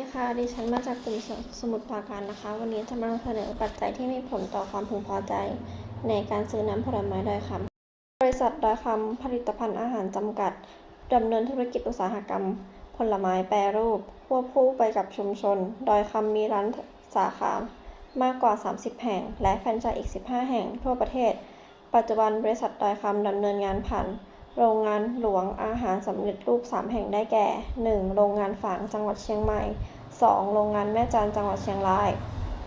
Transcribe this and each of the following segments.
ดีค่ะ ดิฉันมาจากกลุ่มสมุทรปราการนะคะ วันนี้จะมานำเสนอปัจจัยที่มีผลต่อความพึงพอใจ ในการซื้อน้ำผลไม้ดอยคำบริษัทดอยคำผลิตภัณฑ์อาหารจำกัดดำเนินธุรกิจอุตสาหกรรม ผลไม้แปรรูป ควบคู่ไปกับชุมชน ดอยคำมีร้านสาขามากกว่า 30 แห่ง และแฟรนไชส์อีก 15 แห่งทั่วประเทศ ปัจจุบันบริษัทดอยคำดำเนินงานผ่าน โรงงานหลวงอาหารสำเร็จรูป 3 แห่งได้แก่ 1. โรงงานฝางจังหวัดเชียงใหม่ 2. โรงงานแม่จันจังหวัดเชียงราย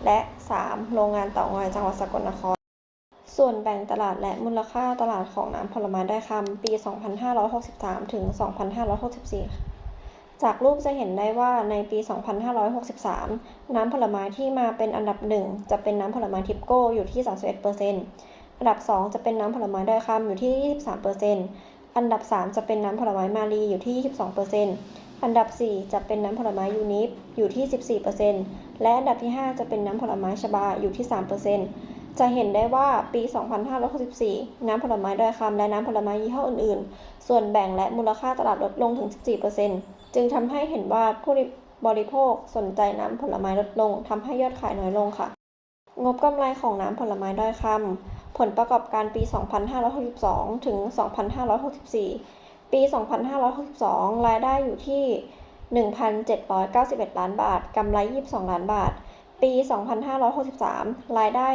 และ 3. โรงงานเต่างอยจังหวัดสกลนคร ส่วนแบ่งตลาดและมูลค่าตลาดของน้ำผลไม้ได้คำปี 2563 ถึง 2564 จากรูปจะเห็นได้ว่าในปี 2563 น้ำผลไม้ที่มาเป็นอันดับหนึ่งจะเป็นน้ำผลไม้ทิปโก้อยู่ที่ 31%อันดับ 2 จะเป็นน้ำผลไม้ได้คำอยู่ที่ 23% อันดับ 3 จะเป็นน้ำผลไม้มาลีอยู่ที่ 22%อันดับ 4 จะเป็นน้ำผลไม้ยูนิฟอยู่ที่ 14%และอันดับที่ 5 จะเป็นน้ำผลไม้ชบาอยู่ที่ 3%จะเห็นได้ว่าปี 2564 น้ำผลไม้ดอยคำและน้ำผลไม้ยี่ห้ออื่นๆ ส่วนแบ่งและมูลค่าตลาดลดลงถึง 14%จึงทำให้เห็นว่าผู้บริโภคสนใจน้ำผลไม้ลดลงทำให้ยอดขายน้อยลงค่ะ งบกำไรของน้ำผลไม้ด้อยคำ ผลประกอบการปี 2562 ถึง 2564 ปี 2562 รายได้อยู่ที่ 1,791 ล้านบาท กำไร 22 ล้านบาท ปี 2563 รายได้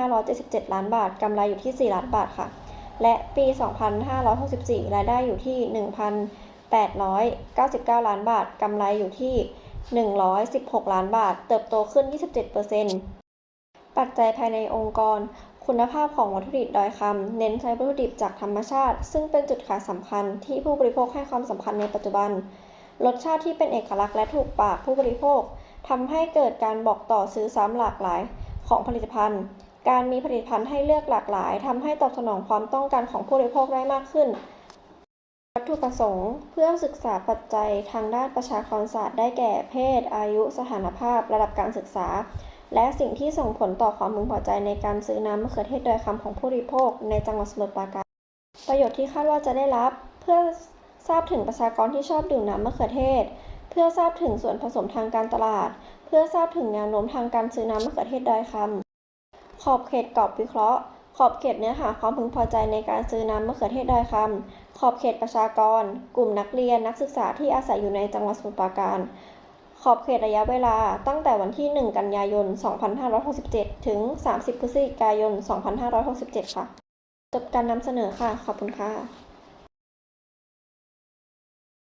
1,577 ล้านบาท กำไรอยู่ที่ 4 ล้านบาทค่ะ และปี 2564 รายได้อยู่ที่ 1,899 ล้านบาท กำไรอยู่ที่ 116 ล้านบาท เติบโตขึ้น 27%ปัจจัยภายในองค์กร คุณภาพของวัตถุดิบดอยคำเน้นใช้วัตถุดิบจากธรรมชาติ ซึ่งเป็นจุดขายสำคัญที่ผู้บริโภคให้ความสำคัญในปัจจุบัน รสชาติที่เป็นเอกลักษณ์และถูกปากผู้บริโภคทำให้เกิดการบอกต่อซื้อซ้ำหลากหลายของผลิตภัณฑ์ การมีผลิตภัณฑ์ให้เลือกหลากหลายทำให้ตอบสนองความต้องการของผู้บริโภคได้มากขึ้น วัตถุประสงค์เพื่อศึกษาปัจจัยทางด้านประชากรศาสตร์ได้แก่เพศ อายุ สถานภาพ ระดับการศึกษา และสิ่งที่ส่งผลต่อความพึงพอใจในการซื้อน้ำมะเขือเทศดอยคำของผู้บริโภคในจังหวัดสมุทรปราการ ประโยชน์ที่คาดว่าจะได้รับ เพื่อทราบถึงประชากรที่ชอบดื่มน้ำมะเขือเทศ เพื่อทราบถึงส่วนผสมทางการตลาด เพื่อทราบถึงแนวโน้มทางการซื้อน้ำมะเขือเทศดอยคำขอบเขตกรอบวิเคราะห์ ขอบเขตเนื้อหาความพึงพอใจในการซื้อน้ำมะเขือเทศดอยคำขอบเขตประชากร กลุ่มนักเรียนนักศึกษาที่อาศัยอยู่ในจังหวัดสมุทรปราการ ขอบเขตระยะเวลาตั้งแต่วันที่ 1 กันยายน 2567 ถึง 30 พฤศจิกายน 2567 ค่ะ จบการนำเสนอค่ะ ขอบคุณค่ะ